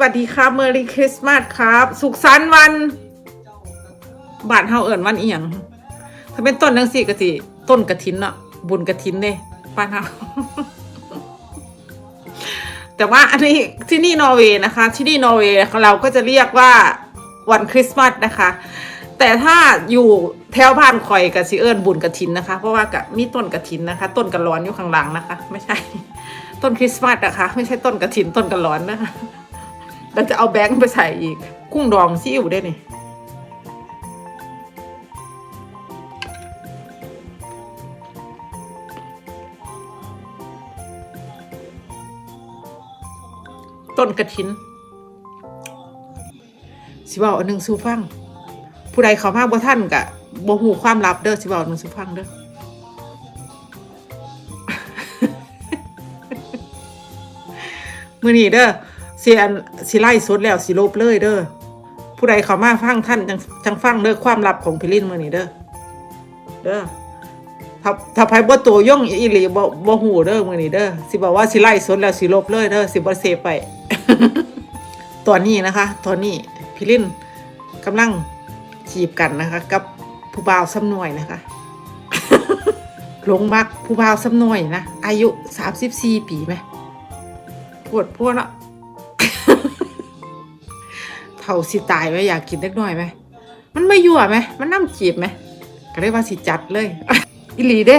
สวัสดีครับเมอรี่คริสต์มาสครับ สุขสันต์วัน บาทเฮาเอิญวันเอียง ถ้าเป็นต้นจังสี่กะสิต้นกระถินเนาะบุญกระถินเด้บ้านเฮาแต่ว่าอันนี้ที่นี่นอร์เวย์นะคะ ที่นี่นอร์เวย์เราก็จะเรียกว่าวันคริสต์มาสนะคะ แต่ถ้าอยู่แถวบ้านคอยกับสิเอิญบุญกระถินนะคะ เพราะว่ากับมีต้นกระถินนะคะ ต้นกระร้อนอยู่ข้างหลังนะคะ ไม่ใช่ ต้นคริสต์มาสนะคะ ไม่ใช่ต้นกระถินต้นกระร้อนนะคะ เราจะเอาแบงค์ไปใส่อีก กุ้งดองซีอิ๊วได้นี่ต้นกระถิน สิเว่าอันหนึ่งสูฟัง ผู้ใดเขามาบ่ท่านกะบ่หูความลับเด้อสิเว่าอันหนึ่งสูฟังเด้อมือนี้เด้อ สิอันสิไล่สดแล้วสิลบเลยเด้อผู้ใดเขามาฟังท่านจังจังฟังเด้อความลับของพิลินมือนี้เด้อเด้อถ้าถ้าไผบ่ตัวย่องอีหลีบ่บ่หูเด้อมือนี้เด้อสิบอกว่าสิไล่สดแล้วสิลบเลยเด้อสิบ่เซไปตอนนี้นะคะ ตอนนี้พิลินกำลังจีบกันนะคะ กับผู้บ่าวซ้ำหน่วยนะคะหลงมักผู้บ่าวซ้ำหน่วยนะอายุ34ปีไหมปวดพวกเนาะ เท่าสิตายไหมอยากกินเล็กน้อยไหมมันไม่ยั่วไหมมันน้ำจีบไหมก็เลยว่าสิจัดเลยอิลีเด้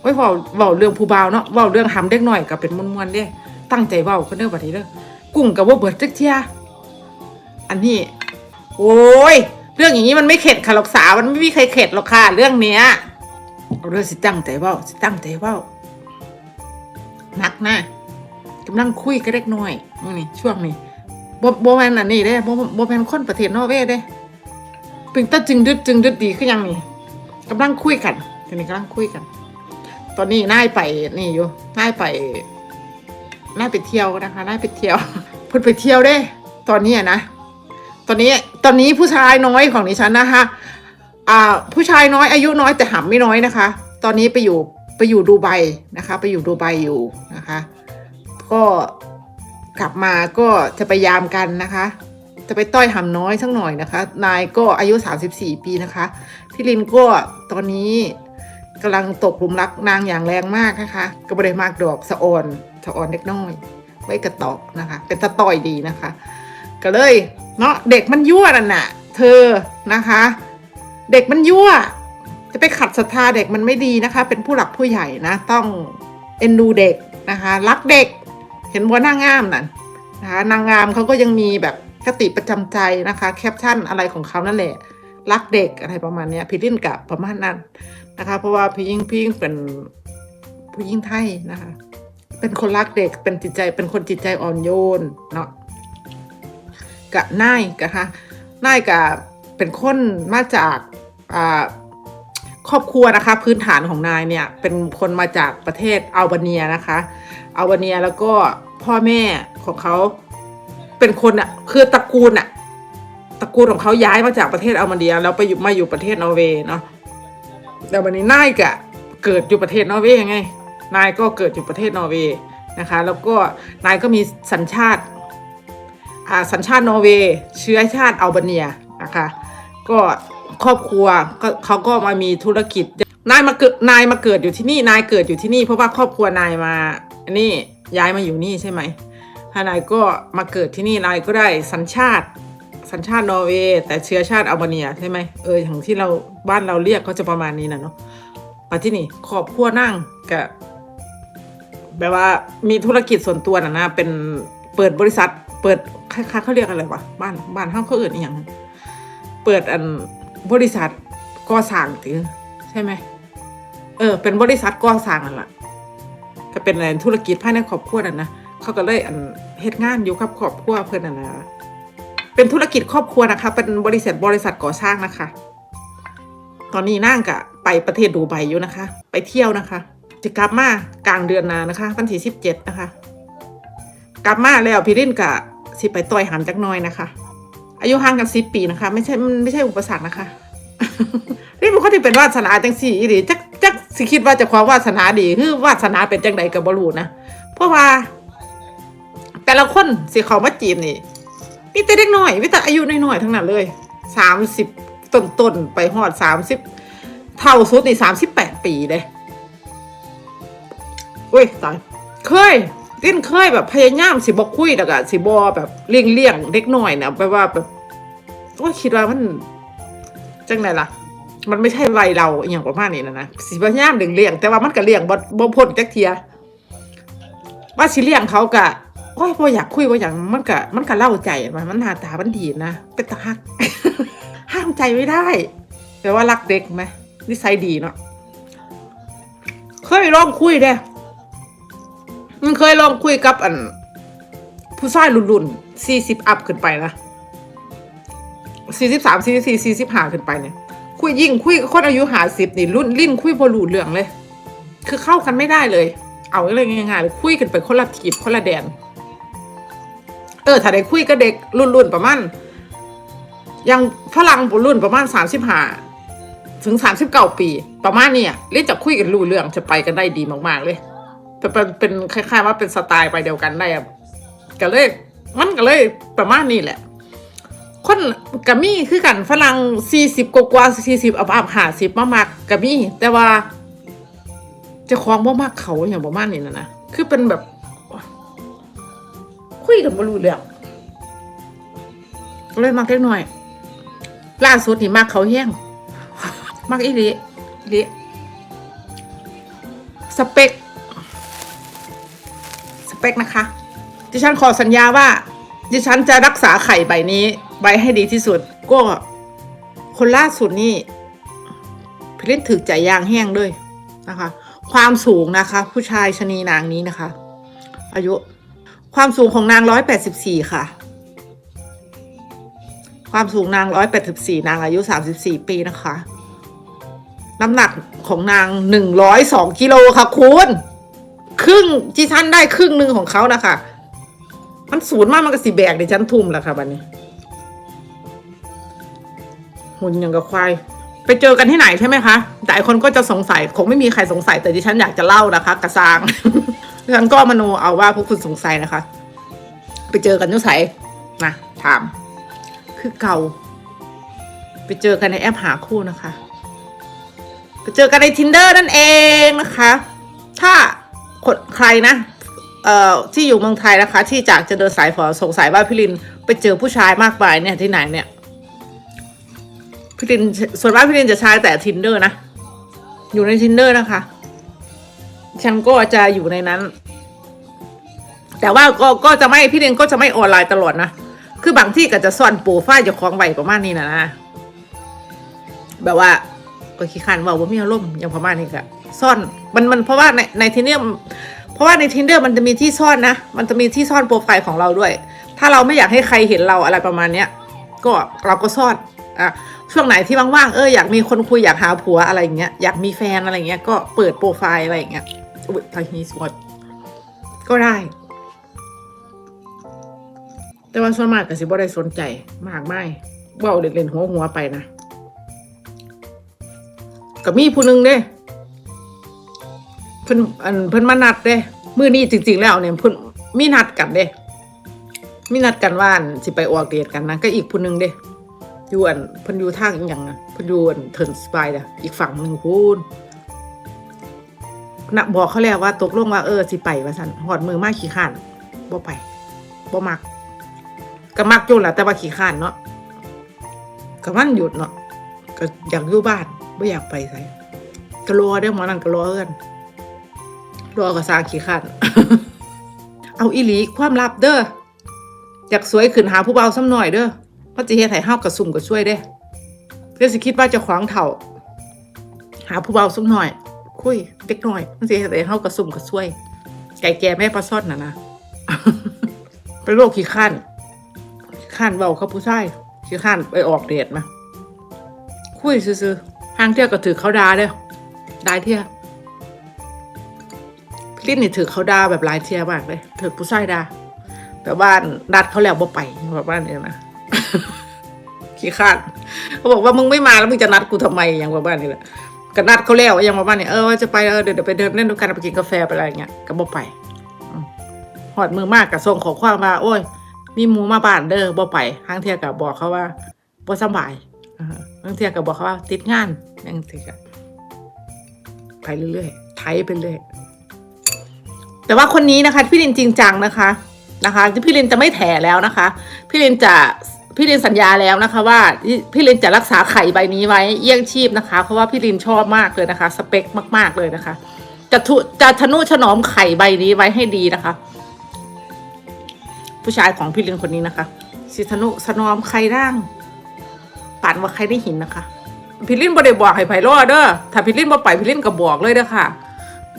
ไว้เว้าเว้าเรื่องผู้บ่าวเนาะเว้าเรื่องหำเด็กน้อยก็เป็นมวนๆเด้ ตั้งใจเว้าคนเด้อบัดนี้เด้อกุ้งกับว่าเบิดจักเทียอันนี้ โอ้ยเรื่องอย่างนี้มันไม่เข็ดค่ะหรอกสาวมันไม่มีใครเข็ดหรอกค่ะเรื่องเนี้ยเรื่องสิตั้งใจเว้าสิตั้งใจเว้านักนะกำลังคุยกับเด็กน้อยนี่ช่วงนี้ บ่บ่แม่นอันนี้เด้บ่บ่แม่นคนประเทศนอร์เวย์เด้เป็นตาจึงดึดจึงดึดดีคือหยังนี่กำลังคุยกันทีนี้กำลังคุยกัน ตอนนี้นายไปนี่อยู่นายไปนายไปเที่ยวนะคะนายไปเที่ยวเพิ่นไปเที่ยวเด้ ตอนนี้นะตอนนี้ตอนนี้ผู้ชายน้อยของดิฉันนะคะอ่าผู้ชายน้อยอายุน้อยแต่หำไม่น้อยนะคะ ตอนนี้ไปอยู่ไปอยู่ดูไบนะคะ ไปอยู่ดูไบอยู่นะคะ ก็ กลับมาก็จะไปยามกันนะคะ จะไปต้อยหำน้อยสักหน่อยนะคะ นายก็อายุ 34 ปีนะคะพี่ลินก็ตอนนี้กำลังตกหลุมรักนางอย่างแรงมากนะคะก็บริมากดอกสะออนสะออนเล็กน้อย ไว้กระตอกนะคะเป็นตะต่อยดีนะคะ ก็เลยเนาะเด็กมันยั่วนั่นน่ะ เธอนะคะ เด็กมันยั่ว จะไปขัดศรัทธาเด็กมันไม่ดีนะคะ เป็นผู้หลักผู้ใหญ่นะ ต้องเอ็นดูเด็กนะคะ รักเด็ก เห็นว่านางงามนั่นนะคะนางงามเขาก็ยังมีแบบคติประจำใจนะคะ แคปชั่นอะไรของเขานั่นแหละ รักเด็กอะไรประมาณนี้พี่ลิ้นกับประมาณนั้นนะคะ เพราะว่าพี่ยิ่งพี่ยิ่งเป็นผู้ยิ่งไทยนะคะ เป็นคนรักเด็กเป็นจิตใจเป็นคนจิตใจอ่อนโยนเนาะกะนายกะคะนายกะเป็นคนมาจากอ่า ครอบครัวนะคะ พื้นฐานของนายเนี่ยเป็นคนมาจากประเทศอัลเบเนียนะคะอัลเบเนียแล้วก็พ่อแม่ของเขาเป็นคนอะคือตระกูลอะตระกูลของเขาย้ายมาจากประเทศอัลเบเนียแล้วไปอยู่มาอยู่ประเทศนอร์เวย์เนาะแต่วันนี้นายกะเกิดอยู่ประเทศนอร์เวย์ไงนายก็เกิดอยู่ประเทศนอร์เวย์นะคะ แล้วก็นายก็มีสัญชาติอ่าสัญชาตินอร์เวย์เชื้อชาติอัลเบเนียนะคะ ก็ ครอบครัวเขาก็มามีธุรกิจ นายมาเกิดนายมาเกิดอยู่ที่นี่นายเกิดอยู่ที่นี่ เพราะว่าครอบครัวนายมาอันนี้ย้ายมาอยู่นี่ใช่ไหมถ้านายก็มาเกิดที่นี่นายก็ได้สัญชาติ สัญชาตินอร์เวย์แต่เชื้อชาติอัลเบเนียใช่ไหมเอออย่างที่เราบ้านเราเรียกก็จะประมาณนี้นะเนาะมาที่นี่ครอบครัวนั่งกับแบบว่ามีธุรกิจส่วนตัวนะนะเป็นเปิดบริษัท เปิดคล้ายๆเขาเรียกอะไรวะบ้านบ้านห้างเขาเอื่นอย่างเปิดอัน บริษัทก่อสร้างถึงใช่ไหมเออ เป็นบริษัทก่อสร้างนั่นแหละก็เป็นอะไรธุรกิจภายในครอบครัวนั่นนะเขาก็เลยอันเฮ็ดงานอยู่กับครอบครัวเพื่อนนั่นแหละเป็นธุรกิจครอบครัวนะคะ เป็นบริษัทบริษัทก่อสร้างนะคะ ตอนนี้นั่งกะไปประเทศดูไบอยู่นะคะ ไปเที่ยวนะคะจะกลับมากลางเดือนนานะคะวันที่สิบเจ็ดนะคะ กลับมาแล้วพี่รินกะสิไปต่อยหันจักน้อยนะคะ อายุห่างกันสิบปีนะคะ ไม่ใช่มันไม่ใช่อุปสรรคนะคะ นี่มันคนที่เป็นวาสนาจังสี่อีหรือจักจักสิคิดว่าจะความวาสนาดีคือวาสนาเป็นจังใดกับบรูนะเพราะว่า แต่ละคนสิเขามาจีบนี่มีแต่เด็กน้อยมีแต่อายุน้อยๆทั้งนั้นเลยสามสิบต้นๆไปหอดสามสิบเท่าสุดในสามสิบแปดปีเลยอุ้ยตายเคย ลิ้นเคยแบบพยายามสิบอกคุยแต่ก็สิบอแบบเลี่ยงเลี่ยงเด็กน้อยนะแปลว่าแบบว่าคิดว่ามันจังไหนล่ะ มันไม่ใช่วัยเราอย่างประมาณนี้นะนะสิพยายามเลี่ยงเลี่ยงแต่ว่ามันก็เลี่ยงบ่บ่พ้นจักเทียว่าสิเลี่ยงเขากะโอ้ยบ่อยากคุยบ่อยากมันก็มันก็เล่าใจมันมันหน้าตามันดีนะเป็นตาฮักห้ามใจไม่ได้แต่ว่ารักเด็กไหมนิสัยดีเนาะเคยลองคุยเด้ มันเคยลองคุยกับอัน ผู้ชายรุ่นๆสี่สิบอัพขึ้นไปนะสี่สิบสามสี่สิบสี่สี่สิบห้าขึ้นไปเนี่ย คุยยิ่งคุยคนอายุหาสิบนี่รุ่นลิ้นคุยพอรู้เรื่องเลย คือเข้ากันไม่ได้เลย เอาเลยง่ายๆเลยคุยกันไปคนละทีบคนละแดน เออถ้าได้คุยกับเด็กรุ่นๆประมาณยังฝรั่งรุ่นประมาณสามสิบห้าถึงสามสิบเก้าปี ประมาณเนี้ยเล่นจะคุยกันรู้เรื่องจะไปกันได้ดีมากๆเลย เป็นเป็นเป็นคล้าย ๆ ว่าเป็นสไตล์ไปเดียวกันได้ก็เลย มันก็เลยประมาณนี้แหละ คนกะมี่คือกันฝรั่งสี่สิบกว่าสี่สิบอัพอัพห้าสิบมามากกะมี่แต่ว่าจะคล้องบ่มากเขาอย่างประมาณนี้นะนะคือเป็นแบบ คุยกันบ่รู้เรื่องเลยมักเล็กหน่อย ล่าสุดนี่มักเขาแห้งมักอีลีอีหลีสเปค ปคนะคะ ดิฉันขอสัญญาว่า ดิฉันจะรักษาไข่ใบนี้ใบให้ดีที่สุด ก็คนล่าสุดนี่พี่เล่นถึกใจยางแห้งด้วยนะคะ ความสูงนะคะ ผู้ชายชนีนางนี้นะคะ อายุ ความสูงของนางร้อยแปดสิบสี่ค่ะ ความสูงนางร้อยแปดสิบสี่นางอายุสามสิบสี่ปีนะคะ น้ำหนักของนางหนึ่งร้อยสองกิโลค่ะคุณ ครึ่งที่ฉันได้ครึ่งหนึ่งของเขานะคะมันสูงมากมันก็สิแบกดิฉันทุ่มแล้วค่ะบันนี้หุ่นย่างกับควายไปเจอกันที่ไหนใช่ไหมคะแต่หลายคนก็จะสงสัยคงไม่มีใครสงสัย แต่ดิฉันอยากจะเล่านะคะ กระซางดิฉันก็มโนเอาว่าพวกคุณสงสัยนะคะ ไปเจอกันอยุไสนะถาม คือเก่า ไปเจอกันในแอปหาคู่นะคะ ไปเจอกันใน tinder นั่นเองนะคะ ถ้า คนใครนะเอ่อที่อยู่เมืองไทยนะคะ ที่จากจะเดินสายฝอสงสัยว่าพี่ลินไปเจอผู้ชายมากมายเนี่ยที่ไหนเนี่ยพี่ลินส่วนมากพี่ลินจะใช้แต่ tinder นะ อยู่ใน tinder นะคะฉันก็จะอยู่ในนั้น แต่ว่าก็ก็จะไม่พี่ลินก็จะไม่ออนไลน์ตลอดนะคือบางที่ก็จะซ่อนโปรไฟล์จะคล้าของใบประมาณนี้นะนะแบบว่าก็ขี้ขันว่าว่ามีอารมณ์อย่างประมาณนี้ก็ ซ่อนมันมันเพราะว่าในในทีเนี้ยเพราะว่าในทินเดอร์มันจะมีที่ซ่อนนะ มันจะมีที่ซ่อนโปรไฟล์ของเราด้วย ถ้าเราไม่อยากให้ใครเห็นเราอะไรประมาณเนี้ยก็เราก็ซ่อนอะช่วงไหนที่ว่างๆเอออยากมีคนคุยอยากหาผัวอะไรอย่างเงี้ยอยากมีแฟนอะไรเงี้ยก็เปิดโปรไฟล์อะไรอย่างเงี้ยอุ้ยทางนี้สวดก็ได้ แต่ว่าส่วนมากก็สิบ่ได้สนใจมากไม่เบาเล่นๆหัวหัวไปนะก็มีผู้หนึงเด้ เพิ่นอันเพิ่นมานัดเด้มื้อนี้จริง ๆ แล้วเนี่ยเพิ่นมีนัดกันเด้มีนัดกันว่านสิไปออกเดทกันนะก็อีกผู้หนึงเด้อยู่อันเพิ่นอยู่ทางอีหยังอะเพิ่นอยู่อันเทิร์นสปายเด้ออีกฝั่งหนึงพูนนะบอกเขาแล้วว่าตกลงว่าเออสิไปว่าซั่นหอดมือมากขี้ข้านบ่ไปบ่มักก็มักอยู่แหละแต่ว่าขี้ข้านเนาะก็มันหยุดเนาะก็อยากอยู่บ้านไม่อยากไปไสก็รอเด้อหมอนั่นก็รอเอิ้น รอก็สร้างขี้ข้านเอาอีหลีความลับเด้ออยากสวยขึ้นหาผู้เบาซ้ำหน่อยเด้อพราะจะเฮ็ดให้เฮากระสุ่มกระช่วยเด้เพื่อสิคิดว่าจะขวางเถ่า หาผู้เบาซ้ำหน่อย คุยเด็กหน่อยมันสิเฮ็ดให้เฮากระสุ่มกระช่วย ไก่แก่แม่ปลาซ่อนน่ะนะเป็นโรคขี้ข้านข้านเบาเขาผู้ชายคือข้านไปออกเดทมาคุยซื่อๆห้างเที่ยวก็ถือเขาดาเด้อได้เที่ยพี่ ลิ้นนี่ถือเขาด่าแบบหลายเทียมากเลยถือผู้ชายด่าแบบว่านัดเขาแล้วบ่ไปแบบว่าเนี่ยนะขี้ขานเขาบอกว่ามึงไม่มาแล้วมึงจะนัดกูทำไมอย่างแบบว่านี่แหละก็นัดเขาแล้วอย่างแบบว่าเนี่ยเออว่าจะไปเออเดี๋ยวเดี๋ยวไปเดินเล่นด้วยกันไปกินกาแฟไปอะไรอย่างเงี้ยก็บ่ไปหอดมือมากกับส่งขอความมาโอ้ย มีหมูมาบ้านเด้อบ่ไปทางเทียก็บบอกเขาว่าบ่สบายอ่าทางเทียก็บบอกเขาว่า ติดงานจังซี่ก็ไปเรื่อยๆไถไปเรื่อย แต่ว่าคนนี้นะคะพี่ลินจริงจังนะคะนะคะพี่ลินจะไม่แถแล้วนะคะ พี่ลินจะพี่ลินสัญญาแล้วนะคะ ว่าพี่ลินจะรักษาไข่ใบนี้ไว้เยี่ยงชีพนะคะ เพราะว่าพี่ลินชอบมากเลยนะคะ สเปคมาก ๆเลยนะคะ จะทุจะทนุถนอมไข่ใบนี้ไว้ให้ดีนะคะ ผู้ชายของพี่ลินคนนี้นะคะสิทนุสนอมไข่ร่างปั่นว่าใครได้หินนะคะ พี่ลินบ่ได้บอกให้ไผรอดเด้อถ้าพี่ลินบ่ไปพี่ลินก็บอกเลยเด้อค่ะ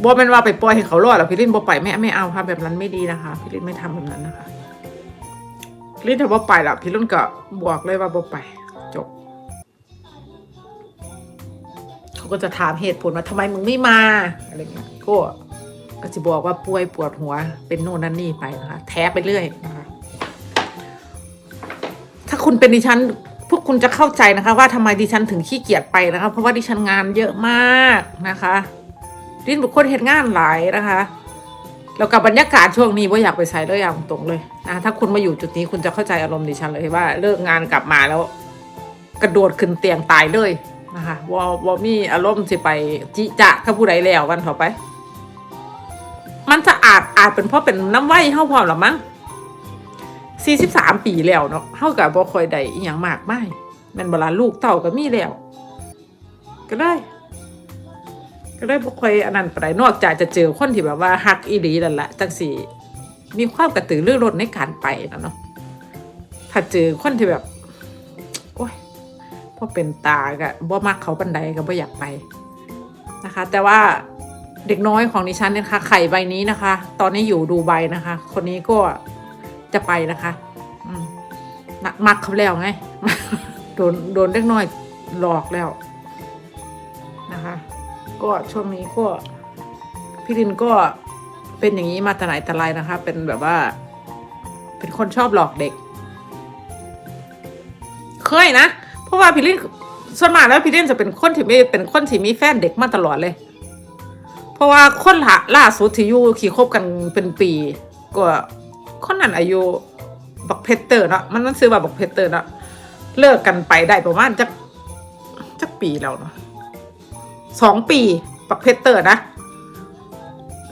บ่แม่นว่าไปปล่อยให้เขารอดหรอกพี่ลินบ่ไปไม่ไม่เอาค่ะแบบนั้นไม่ดีนะคะ พี่ลินไม่ทำแบบนั้นนะคะพี่ลินถ้าบ่ไปล่ะพี่ลินก็บอกเลยว่าบ่ไป จบ เขาก็จะถามเหตุผลว่าทำไมมึงไม่มาอะไรเงี้ยก็ก็จะบอกว่าป่วยปวดหัว เป็นโน่นนั่นนี่ไปนะคะแท้ไปเรื่อยนะคะถ้าคุณเป็นดิฉันพวกคุณจะเข้าใจนะคะ ว่าทำไมดิฉันถึงขี้เกียจไปนะคะ เพราะว่าดิฉันงานเยอะมากนะคะ ดินบุคคลเห็นงานหลายนะคะแล้วกับบรรยากาศช่วงนี้ว่าอยากไปใส่เลยอย่างตรงเลยนะถ้าคุณมาอยู่จุดนี้คุณจะเข้าใจอารมณ์ดิฉันเลยว่าเลิกงานกลับมาแล้ว กระโดดขึ้นเตียงตายเลยนะคะวอวอมีอารมณ์สิไปจิจะกับผู้ใดแล้ววันต่อไป มันจะอาจอาจเป็นเพราะเป็นน้ำไหวเฮาพร้อมหรอมั้งสี่สิบสามปีแล้วเนาะเฮากับบ่คอยได้อีหยังมากมายแม่นบ่ล่ะลูกเต่าก็มีแล้ว ก็ได้ ก็ได้บ่ค่อยอันนั้นปานใดนอกจากจะเจอคนที่แบบว่าฮักอีหลีนั่นแหละจังสิมีความกระตือรือร้นในการไปนะเนาะถ้าเจอคนที่แบบ โอ้ยพอเป็นตาก็บ่มักเขาบันไดก็บ่อยากไปนะคะ แต่ว่าเด็กน้อยของดิฉันเนี่ยนะคะไข่ใบนี้นะคะ ตอนนี้อยู่ดูใบนะคะ คนนี้ก็จะไปนะคะอืมนักมักเขาแล้วไงโดนโดนเด็กน้อยหลอกแล้ว ก็ช่วงนี้ก็พี่ลินก็เป็นอย่างนี้มาแต่ไหนแต่ไรนะคะ เป็นแบบว่า เป็นคนชอบหลอกเด็ก เคยนะ เพราะว่าพี่ลินส่วนมากแล้วพี่ลินจะเป็นคนที่ไม่เป็นคนที่มีแฟนเด็กมาตลอดเลย เพราะว่าคนล่าล่าสุดที่อยู่ขี่คบกันเป็นปี ก็คนนั้นอายุบักเพชเตอร์เนาะมันนั่นซื้อว่าบักเพชเตอร์เนาะเลิกกันไปได้ประมาณจักจักปีแล้วเนาะ สองปีบักเพชรเตอร์นะ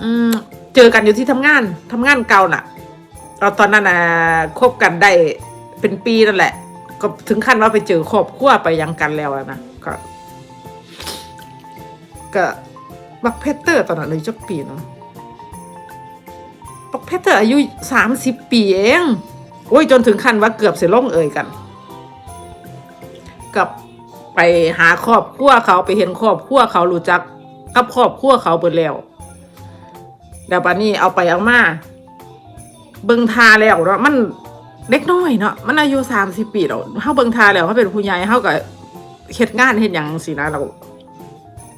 อืม เจอกันอยู่ที่ทำงาน ทำงานเก่าน่ะ เราตอนนั้นนะคบกันได้เป็นปีนั่นแหละ ก็ถึงขั้นว่าไปเจอครอบครัวไปยังกันแล้วนะ ก็ ก็บักเพชรเตอร์ตอนนั้นอายุจักปีเนาะบักเพชรเตอร์อายุสามสิบปีเอง โอ้ยจนถึงขั้นว่าเกือบเสียล่งเอ่ยกัน ไปหาครอบครัวเขาไปเห็นครอบครัวเขารู้จักกับครอบครัวเขาเบิดแล้วแล้วบัดนี้เอาไปเอามาเบิงทาแล้วเนาะมันเด็กน้อยเนาะมันอายุสามสิบปีแล้วเฮาเบิงทาแล้วเขาเป็นผู้ใหญ่เฮาก็เฮ็ดงานเฮ็ดยังสินะเรา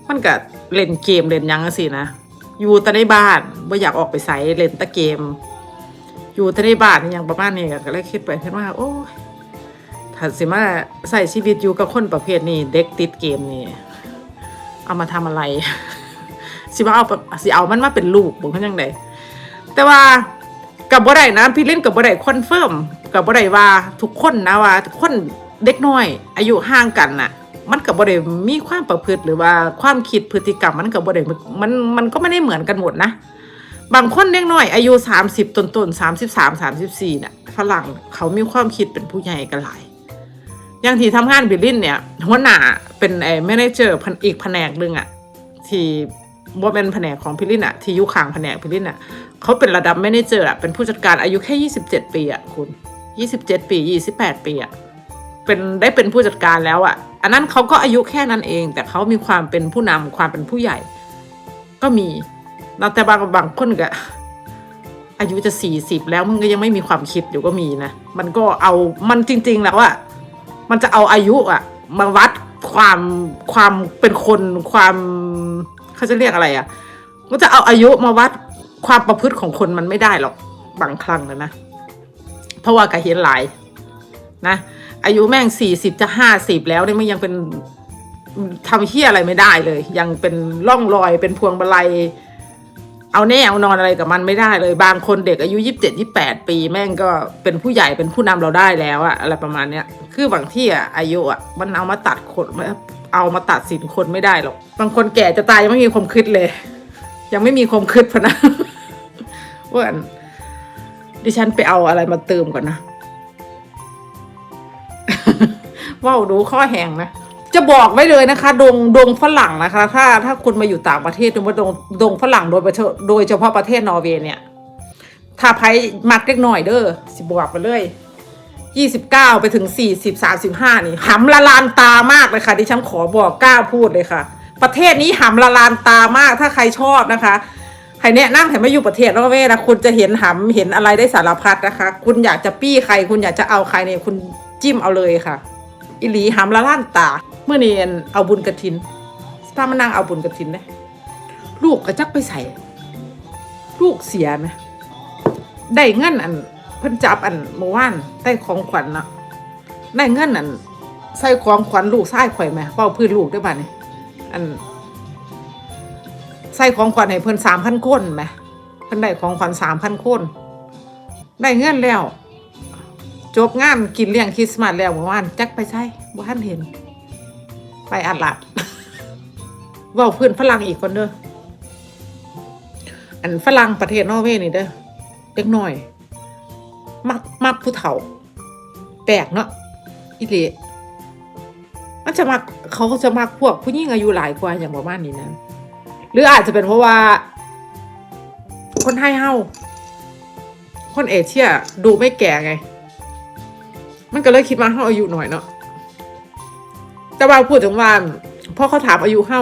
มันก็เล่นเกมเล่นยังสินะอยู่แต่ในบ้านบ่อยากออกไปไสเล่นแต่เกม อยู่แต่ในบ้านยังประมาณนี้ก็เลยคิดไปคิดว่าโอ้ ถ้าสิมาใส่ชีวิตอยู่กับคนประเภทนี้ เด็กติดเกมนี่ เอามาทำอะไร สิมาเอาสิเอามันมาเป็นลูกบ่คือจังไดแต่ว่ากับบ่ได้นะพี่เล่นกับบ่ได้คอนเฟิร์มกับบ่ได้ว่าทุกคนนะว่าคนเด็กน้อย อายุห่างกันน่ะ มันกับบ่ได้มีความประพฤติหรือว่าความคิดพฤติกรรมมันกับบ่ได้มันมันก็ไม่ได้เหมือนกันหมดนะบางคนเด็กน้อย อายุสามสิบต้นต้นสามสิบสามสามสิบสี่เนี่ยฝรั่งเขามีความคิดเป็นผู้ใหญ่กันหลาย อย่างที่ทำงานบิลลินเนี่ย หัวหน้าเป็นไอ้แมเนเจอร์อีกแผนกหนึ่งอะที่ว่าเป็นแผนกของพิลินอะที่อยุคางแผนกพิลินอะเขาเป็นระดับแมเนเจอร์อะเป็นผู้จัดการอายุแค่ยี่สิบเจ็ดปีอะคุณยี่สิบเจ็ดปียี่สิบแปดปีอะเป็นได้เป็นผู้จัดการแล้วอะอันนั้นเขาก็อายุแค่นั้นเอง แต่เขามีความเป็นผู้นำความเป็นผู้ใหญ่ ก็มีแล้วแต่บางบางคนก็อายุจะสี่สิบแล้วมึงก็ยังไม่มีความคิดอยู่ก็มีนะ มันก็เอามันจริง ๆ แล้วอะ มันจะเอาอายุอะมาวัดความความเป็นคนความเขาจะเรียกอะไรอะมันจะเอาอายุมาวัดความประพฤติของคนมันไม่ได้หรอกบางครั้งนะนะ เพราะว่ากะเห็นหลายนะ อายุแม่งสี่สิบจะห้าสิบแล้วเนี่ยมันยังเป็นทำเฮี้ยอะไรไม่ได้เลย ยังเป็นร่องรอยเป็นพวงมาลัย เอาแน่เอานอนอะไรกับมันไม่ได้เลย บางคนเด็กอายุยี่สิบเจ็ดยี่แปดปี แม่งก็เป็นผู้ใหญ่เป็นผู้นำเราได้แล้วอะอะไรประมาณเนี้ย คือบางที่อะอายุอะมันเอามาตัดคนเอามาตัดสินคนไม่ได้หรอก บางคนแก่จะตายยังไม่มีความคิดเลย ยังไม่มีความคิดพนะว่าอันดิฉันไปเอาอะไรมาเติมก่อนนะว่าวดูข้อแหงนะ จะบอกไว้เลยนะคะ ดงดงฝรั่งนะคะ ถ้าถ้าคุณมาอยู่ต่างประเทศหรือว่าดงดงฝรั่งโดยโดยเฉพาะประเทศนอร์เวย์เนี่ยถ้าไพ่มักเล็กหน่อยเด้อสิบอกไปเลยยี่สิบเก้าไปถึงสี่สิบสามสิบห้านี่หำละลานตามากเลยค่ะที่ฉันขอบอกกล้าพูดเลยค่ะ ประเทศนี้หำละลานตามากถ้าใครชอบนะคะใครแนะนำให้มาอยู่ประเทศนอร์เวย์นะคุณจะเห็นหำเห็นอะไรได้สารพัดนะคะ คุณอยากจะปี้ใคร คุณอยากจะเอาใครเนี่ยคุณจิ้มเอาเลยค่ะ อิหลีหำละลานตา เมื่อเนี้เอาบุญกระถินพามานั่งเอาบุญกระถินเนี่ยลูกกระจักไปใส่ ลูกเสียไหมได้เงินอันเพิ่นจับอันเมื่อวานได้ของขวัญนะได้เงินอันใส่ของขวัญลูกชายข่อยไหมเป้าพื้นลูกได้ป่ะเนี่ยอันใส่ของขวัญให้เพิ่นสามพันคนไหมเพิ่นได้ของขวัญสามพันคนได้เงินแล้ว จบงานกินเลี้ยงคริสต์มาสแล้วเมื่อวานจักไปใช่บ่ทันเห็น ไปอัดลัดว่าเพื่อนฝรั่งอีกคนเด้ออันฝรั่งประเทศนอร์เวย์นี่เด้อเล็กน้อย มักมักผู้เฒ่า แปลกเนาะอีเลมันจะมักเขาจะมักพวกผู้หญิงอายุหลายกว่าอย่างประมาณนี้นะหรืออาจจะเป็นเพราะว่า คนไทยเฮาคนเอเชียดูไม่แก่ไง มันก็เลยคิดว่าเฮาอายุหน่อยเนาะ แต่ว่าพูดถึงว่าพ่อเขาถามอายุเฮา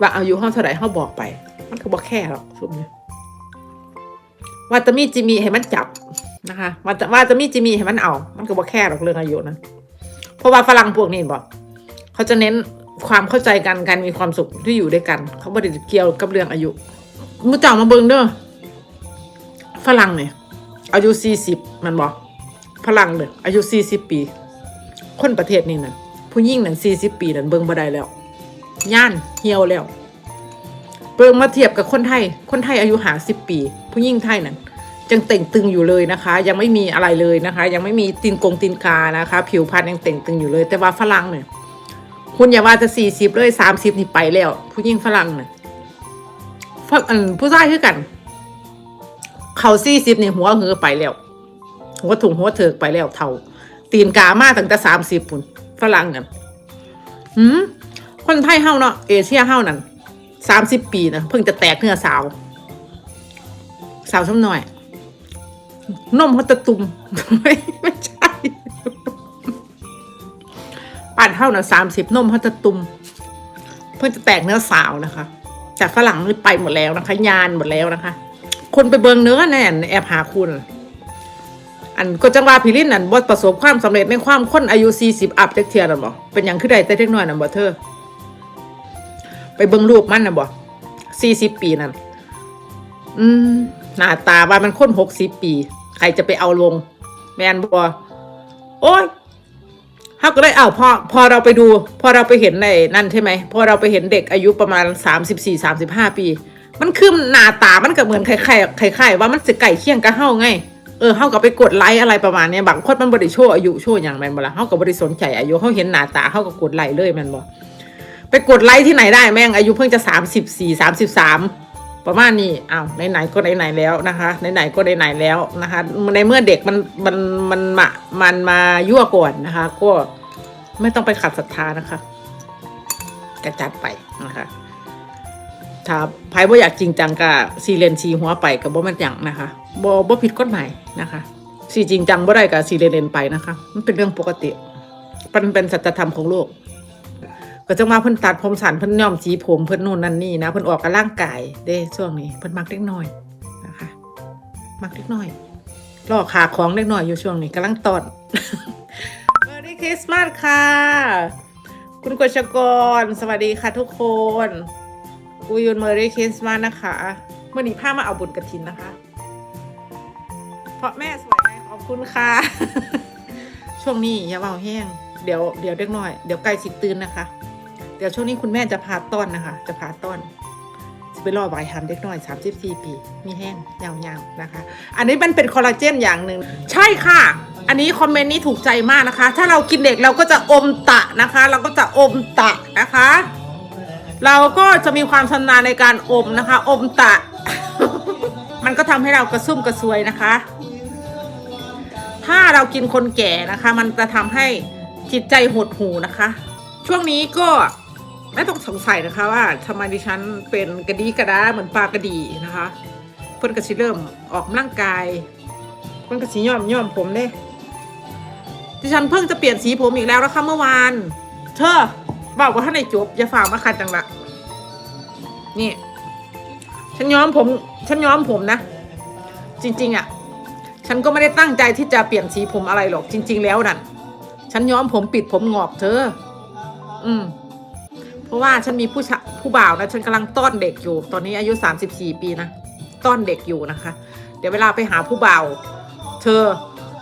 ว่าอายุเฮาเท่าไหร่เฮาบอกไป มันก็บอกแค่หรอกสุดนี้ว่าจะมีจิมีให้มันจับนะคะว่าจะว่าจะมีจิมีให้มันเอา มันก็บอกแค่หรอกเรื่องอายุนะเพราะว่าฝรั่งพวกนี้บอกเขาจะเน้นความเข้าใจกันการมีความสุขที่อยู่ด้วยกัน เขาไม่ได้เกี่ยวกับเรื่องอายุมือจ้ามาเบิงเด้อฝรั่งเนี่ยอายุสี่สิบมันบอกฝรั่งเนี่ยอายุสี่สิบปี คนประเทศนี้นะผู้ยิ่งนั่นสี่สิบปีนั่นเบิ่งบ่ได้แล้ว ย่านเหี่ยวแล้ว เบิ่งมาเทียบกับคนไทย คนไทยอายุหาสิบปี ผู้ยิ่งไทยนั่นยังเต่งตึงอยู่เลยนะคะ ยังไม่มีอะไรเลยนะคะ ยังไม่มีตีนกงตีนกานะคะ ผิวพรรณยังเต่งตึงอยู่เลย แต่ว่าฝรั่งเนี่ยคุณอย่าว่าจะสี่สิบเลยสามสิบนี่ไปแล้ว ผู้ยิ่งฝรั่งเนี่ยฝรั่งผู้ชายคือกัน เขาสี่สิบนี่หัวเหือไปแล้วหัวถุงหัวเถิกไปแล้วเท่า ตีนกามาตั้งแต่สามสิบปุ่นฝรั่งนั่นหืมคนไทยเฮาเนาะเอเชียเฮานั่นสามสิบปีนะเพิ่งจะแตกเนื้อสาว สาวช่ำหน่อยนมเขาตะตุ่มไม่ไม่ใช่ปั่นเท่านะสามสิบนมเขาตะตุ่มเพิ่งจะแตกเนื้อสาวนะคะ แต่ฝรั่งนี่ไปหมดแล้วนะคะ ยานหมดแล้วนะคะ คนไปเบิงเนื้อแน่นแอบหาคุณ อันก็จังว่าพิลินนั่นบ่ประสบความสำเร็จในความคนอายุ 40 อัพจักเทียนั่นบ่เป็นหยังคือได้แต่เล็กน้อยนั่นบ่เธอ ไปเบิ่งรูปมันน่ะบ่40 ปีนั่นอืมหน้าตาว่ามันคน60 ปี ใครจะไปเอาลง แม่นบ่โอ้ยเฮาก็ได้เอาพอพอเราไปดู พอเราไปเห็นในนั่นใช่ไหมพอเราไปเห็นเด็กอายุประมาณ 34 35 ปี มันคือหน้าตามันก็เหมือนคล้ายๆคล้ายๆว่ามันสิไก่เคียงกับเฮาไง เออเฮาก็ไปกดไลค์อะไรประมาณนี้บางคนมันบ่ได้โชว์อายุโชว์อย่างแมนบ่ละเฮาก็บ่ได้สนใจอายุเฮาเห็นหน้าตาเฮาก็กดไลค์เลยแม่นบ่ไปกดไลค์ที่ไหนได้แม่งอายุเพิ่งจะ34 33ประมาณนี้อ้าวไหนๆก็ไหนๆแล้วนะคะไหนๆก็ไหนๆแล้วนะคะ ในเมื่อเด็กมันมันมันมามันมายั่วก่อนนะคะ ก็ไม่ต้องไปขัดศรัทธานะคะ กระจัดไปนะคะถ้าไพ่บ่อยากจริงจังก็ซีเลนซีหัวไปกับบ่ม่นหยังนะคะ บ่บ่ผิดกฎหมายนะคะสีจริงจังบ่ได้ก็ซีเลนไปนะคะ มันเป็นเรื่องปกติมันเป็นสัจธรรมของโลกก็จะมาเพิ่นตัดผมสันเพิ่นย้อมสีผมเพิ่นนู่นนั่นนี่นะเพิ่นออกกำลังกายเด้ช่วงนี้เพิ่นมักเล็กน้อยนะคะ มักเล็กน้อยลอกขาของเล็กน้อยอยู่ช่วงนี้กำลังตอนเมอรี่คริสต์มาสค่ะ คุณกฤษกร สวัสดีค่ะทุกคนกูยุนเมอรี่คริสต์มาสนะคะเมื่อนี้พามาเอาบุญกระถินนะคะ เพราะแม่สวยไหมขอบคุณค่ะ ช่วงนี้อย่าเบาแห้ง เดี๋ยวเดี๋ยวเด็กน้อย เดี๋ยวใกล้สิตื่นนะคะ เดี๋ยวช่วงนี้คุณแม่จะพาต้อนนะคะ จะพาต้อนสไปรอใบหำเด็กน้อย 34 ปี มีแห้งยาวๆนะคะ อันนี้มันเป็นคอลลาเจนอย่างหนึ่งใช่ค่ะ อันนี้คอมเมนต์นี้ถูกใจมากนะคะ ถ้าเรากินเด็กเราก็จะอมตะนะคะ เราก็จะอมตะนะคะ เราก็จะมีความชำนาญในการอมนะคะ อมตะ มันก็ทำให้เรากระซุ่มกระซวยนะคะ ถ้าเรากินคนแก่นะคะ มันจะทำให้จิตใจหดหูนะคะ ช่วงนี้ก็ไม่ต้องสงสัยนะคะว่าทำไมดิฉันเป็นกระดีกระดาเหมือนปลากระดีนะคะ เพิ่นก็สิเริ่มออกกำลังกายเพิ่นก็สิย่อมย่อมผมเด้ดิฉันเพิ่งจะเปลี่ยนสีผมอีกแล้วนะคะเมื่อวาน เธอบอกว่าท่านในจบอย่าฝากมาขัดจังละนี่ ฉันย้อมผม ฉันย้อมผมนะ จริง ๆอะ ฉันก็ไม่ได้ตั้งใจที่จะเปลี่ยนสีผมอะไรหรอกจริง ๆ แล้วนั่น ฉันย้อมผมปิดผมงอกเธอ อืม เพราะว่าฉันมีผู้ชผู้บ่าวนะ ฉันกำลังต้อนเด็กอยู่ ตอนนี้อายุสามสิบสี่ปีนะ ต้อนเด็กอยู่นะคะ เดี๋ยวเวลาไปหาผู้บ่าว เธอ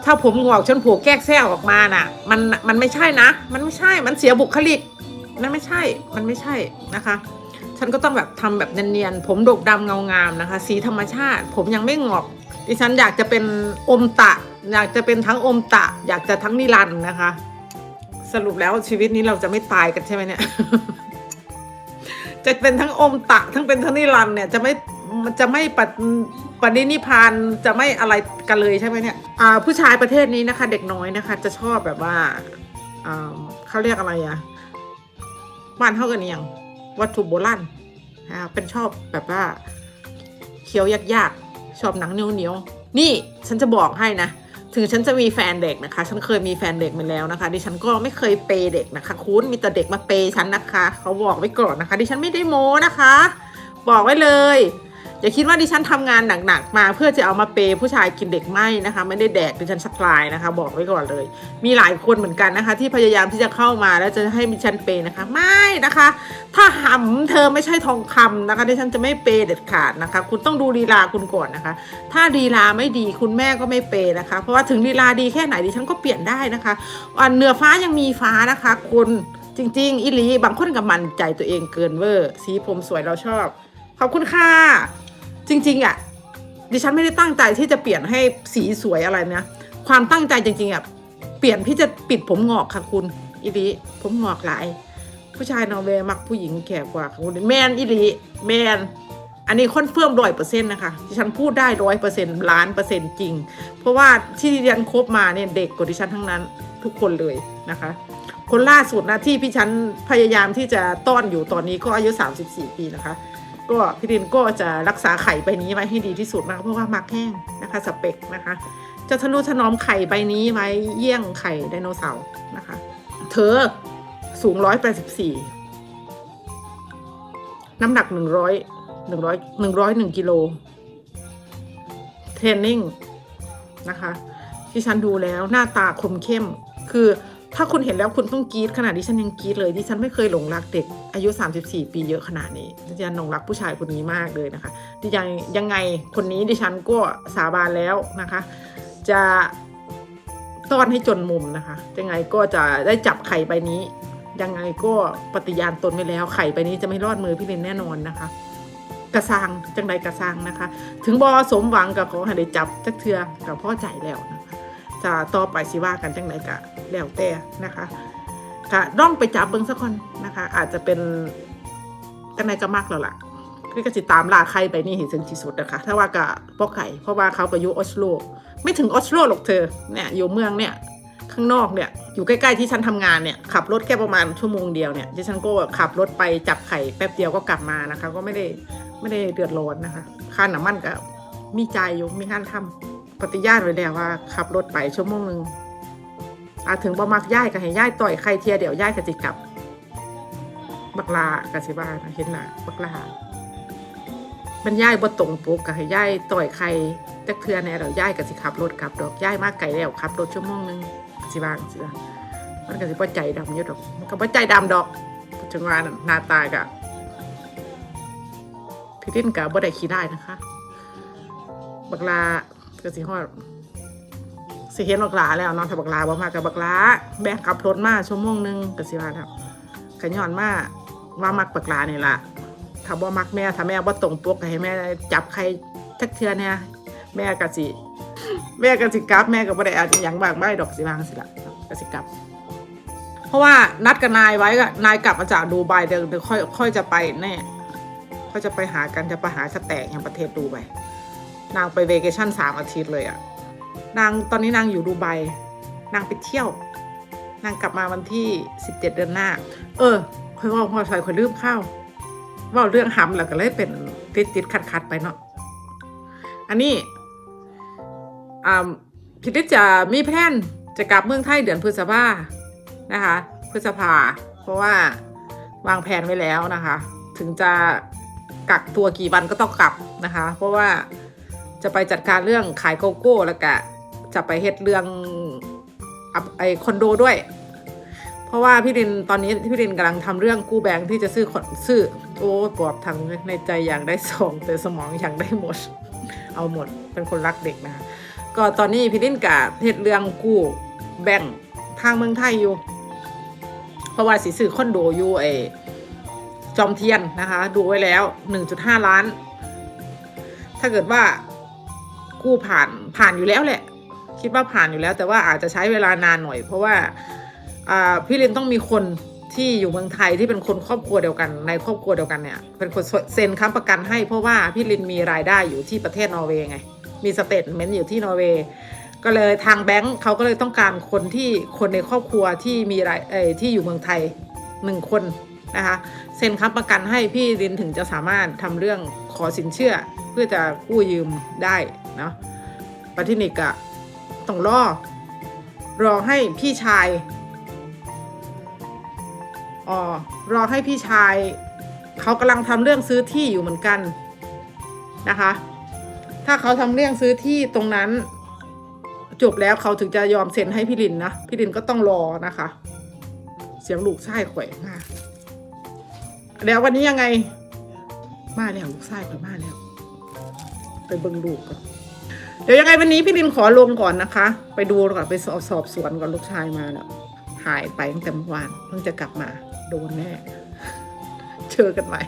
ถ้าผมงอกฉันผูกแก้กแซวออกมาน่ะ มันมันไม่ใช่นะ มันไม่ใช่ มันเสียบุคลิก มันไม่ใช่ มันไม่ใช่นะคะฉันก็ต้องแบบทำแบบเนียนๆ ผมดกดำเงางามนะคะ สีธรรมชาติ ผมยังไม่งอก ดิฉันอยากจะเป็นอมตะ อยากจะเป็นทั้งอมตะ อยากจะทั้งนิรันด์นะคะ สรุปแล้วชีวิตนี้เราจะไม่ตายกันใช่ไหมเนี่ย จะเป็นทั้งอมตะ ทั้งเป็นทั้งนิรันด์เนี่ยจะไม่จะไม่ปฏิปฏินิพพานจะไม่อะไรกันเลยใช่ไหมเนี่ยผู้ชายประเทศนี้นะคะ เด็กน้อยนะคะ จะชอบแบบว่าเขาเรียกอะไรอะบ้านเท่ากันเนี่ยงวัตถุโบราณเป็นชอบแบบว่าเคี้ยวยากๆ ชอบหนังเหนียวๆนี่ฉันจะบอกให้นะ ถึงฉันจะมีแฟนเด็กนะคะ ฉันเคยมีแฟนเด็กมาแล้วนะคะ ดิฉันก็ไม่เคยเปย์เด็กนะคะ คุณมีแต่เด็กมาเปย์ฉันนะคะ เขาบอกไว้ก่อนนะคะ ดิฉันไม่ได้โม้นะคะ บอกไว้เลย อย่าคิดว่าดิฉันทำงานหนักๆมา เพื่อจะเอามาเปย์ผู้ชายกินเด็กไม่นะคะ ไม่ได้แดกดิฉันสปายนะคะ บอกไว้ก่อนเลย มีหลายคนเหมือนกันนะคะ ที่พยายามที่จะเข้ามาแล้วจะให้ดิฉันเปย์นะคะ ไม่นะคะ ถ้าหำเธอไม่ใช่ทองคำนะคะดิฉันจะไม่เปย์เด็ดขาดนะคะ คุณต้องดูลีลาคุณก่อนนะคะ ถ้าลีลาไม่ดีคุณแม่ก็ไม่เปย์นะคะ เพราะว่าถึงลีลาดีแค่ไหนดิฉันก็เปลี่ยนได้นะคะอ่อนเหนือฟ้ายังมีฟ้านะคะคุณจริง ๆ อิลีบางคนกับมันใจตัวเองเกินเวอร์ สีผมสวยเราชอบ ขอบคุณค่ะ จริง ๆ อะ ดิฉันไม่ได้ตั้งใจที่จะเปลี่ยนให้สีสวยอะไรนะ ความตั้งใจจริง ๆ อะ เปลี่ยนพี่จะปิดผมงอกค่ะคุณอิลีผมงอกหลาย ผู้ชายนอร์เวย์มักผู้หญิงแก่กว่าค่ะคุณแมนอิลีแมนอันนี้คอนเฟิร์มร้อยเปอร์เซ็นต์นะคะที่ฉันพูดได้ร้อยเปอร์เซ็นต์ล้านเปอร์เซ็นต์จริง เพราะว่าที่ดิฉันคบมาเนี่ยเด็กกว่าดิฉันทั้งนั้นทุกคนเลยนะคะ คนล่าสุดนะที่พี่ฉันพยายามที่จะต้อนอยู่ตอนนี้ก็อายุ 34 ปีนะคะ ก็พี่ดินก็จะรักษาไข่ใบนี้ไว้ให้ดีที่สุดนะคะเพราะว่ามักแห้งนะคะสเปกนะคะ จะทะนุถนอมไข่ใบนี้ไว้เยี่ยงไข่ไดโนเสาร์นะคะ เธอสูง184น้ำหนัก100 100 101กิโลเทรนนิ่งนะคะ ที่ฉันดูแล้วหน้าตาคมเข้ม คือ ถ้าคุณเห็นแล้วคุณต้องกรีดขนาดที่ฉันยังกรีดเลยที่ฉันไม่เคยหลงรักเด็กอายุ 34 ปีเยอะขนาดนี้ดิฉันหลงรักผู้ชายคนนี้มากเลยนะคะดิฉันยังไงคนนี้ดิฉันก็สาบานแล้วนะคะ จะต้อนให้จนมุมนะคะยังไงก็จะได้จับไข่ใบนี้ ยังไงก็ปฏิญาณตนไว้แล้วไข่ใบนี้จะไม่รอดมือพี่เลนแน่นอนนะคะ กระซังจังใดกระซังนะคะ ถึงบอสมหวังกับขอให้ได้จับจักเทือกับพ่อใจแล้วนะคะ จะต่อไปสิว่ากันจังไหนกะแล้วแต่นะคะกะต้องไปจับเบิ้งสักคนนะคะ อาจจะเป็นจังไหนก็มากแล้วล่ะคือก็สิตามล่าใครไปนี่เห็นถึงที่สุดนะคะ ถ้าว่ากะพ่อไข่เพราะว่าเขาไปอยู่ออสโล ไม่ถึงออสโลหรอกเธอเนี่ยอยู่เมืองเนี่ยข้างนอกเนี่ยอยู่ใกล้ๆที่ฉันทำงานเนี่ยขับรถแค่ประมาณชั่วโมงเดียวเนี่ยที่ฉันก็ขับรถไปจับไข่แป๊บเดียวก็กลับมานะคะ ก็ไม่ได้ไม่ได้เดือดร้อนนะคะค่าน้ำมันก็มีใจอยู่มีงานทำ ปฏิญาณไว้แล้วว่าขับรถไปชั่วโมงหนึ่งอาถึงบ่มักย่ายก็ให้ย่ายต่อยใครเทียเดี๋ยวย่ายก็สิกลับ บักลากะสิบ้านะเห็นหน้าบักลามันย่ายบ่ตรงปกก็ให้ย่ายต่อยใครจักเทือแน่เดี๋ยวย่ายก็สิขับรถกลับดอกย่ายมากไกลแล้วขับรถชั่วโมงหนึ่งสิบ้าสิบ้ามันก็สิบ่ใจดำอยู่ดอกมันก็บ่ใจดำดอกจังหวะนั้นหน้าตากะพี่ดิ้นกะบ่ได้ขี้ได้นะคะบักลา ก็สิฮอดสิเห็นบักลาแล้วเนาะถ้าบักลาบ่มากับบักลาแบกขับรถมาชั่วโมงหนึงก็สิว่าแล้วขย้อนมาว่ามักบักลานี่ล่ะถ้าบ่มักแม่ถ้าแม่บ่ตรงปกก็ให้แม่จับใครจักเทือเนี่ยแม่ก็สิแม่ก็สิกลับแม่ก็บ่ได้อาจหยังบากไม่ดอกสิวางสิล่ะก็สิกลับ เพราะว่านัดกับนายไว้ก็นายกลับมาจากดูไบเดี๋ยวเดี๋ยวค่อยค่อยจะไปแน่ค่อยจะไปหากันจะไปหาสแตกยังประเทศดูไบ นางไปเวกชั่นสามอาทิตย์เลยอะนางตอนนี้นางอยู่ดูไบนางไปเที่ยว นางกลับมาวันที่สิบเจ็ดเดือนหน้า เออคอยว่าพอใส่คอยลืมข้าวว่าเรื่องหำแล้วก็เลยเป็นติดติดขัดขัดไปเนาะอันนี้อ่าพิทิจะมีแพลนจะกลับเมืองไทยเดือนพฤษภานะคะ พฤษภา เพราะว่าวางแผนไว้แล้วนะคะ ถึงจะกักตัวกี่วันก็ต้องกลับนะคะ เพราะว่า จะไปจัดการเรื่องขายโกโก้แล้วก็จะไปเฮ็ดเรื่องอไอคอนโดด้วย เพราะว่าพี่รินตอนนี้พี่รินกำลังทำเรื่องกู้แบงค์ที่จะซื้อคนซื้อโอ้ปวดทั้งในใจอย่ากได้สองแต่สมองอย่ากได้หมด เอาหมดเป็นคนรักเด็กนะคะก็ตอนนี้พี่ลินกับเฮ็ดเรื่องกู้แบงค์ทางเมืองไทยอยู่ เพราะว่าสิซื้อคอนโดอยู่ไอจอมเทียนนะคะ ดูไว้แล้ว 1.5 ล้าน ถ้าเกิดว่า กู้ผ่านผ่านอยู่แล้วแหละ คิดว่าผ่านอยู่แล้ว แต่ว่าอาจจะใช้เวลานานหน่อย เพราะว่าพี่ลินต้องมีคนที่อยู่เมืองไทยที่เป็นคนครอบครัวเดียวกันในครอบครัวเดียวกันเนี่ยเป็นคนเซ็นค้ำประกันให้เพราะว่าพี่ลินมีรายได้อยู่ที่ประเทศนอร์เวย์ไงมีสเตทเมนต์อยู่ที่นอร์เวย์ก็เลยทางแบงค์เขาก็เลยต้องการคนที่คนในครอบครัวที่มีรายเอ่ยที่อยู่เมืองไทยหนึ่งคนนะคะเซ็นค้ำประกันให้พี่ลินถึงจะสามารถทำเรื่องขอสินเชื่อ เพื่อจะกู้ยืมได้ เนาะปัทินิกอะต้องรอ รอให้พี่ชายอ๋อรอให้พี่ชาย เขากำลังทำเรื่องซื้อที่อยู่เหมือนกันนะคะ ถ้าเขาทำเรื่องซื้อที่ตรงนั้นจบแล้วเขาถึงจะยอมเซ็นให้พี่ลินนะพี่ลินก็ต้องรอนะคะ เสียงลูกไส้ข่อยมากแล้ววันนี้ยังไง มาแล้วลูกไส้ข่อยมาแล้ว ไปเบิ่งลูกก่อน เดี๋ยวยังไงวันนี้พี่ลินขอลงก่อนนะคะ ไปดูก่อนไปสอบสอบสวนก่อนลูกชายมาแล้วหายไปตั้งแต่เมื่อวานเพิ่งจะกลับมาโดนแน่เจอกันใหม่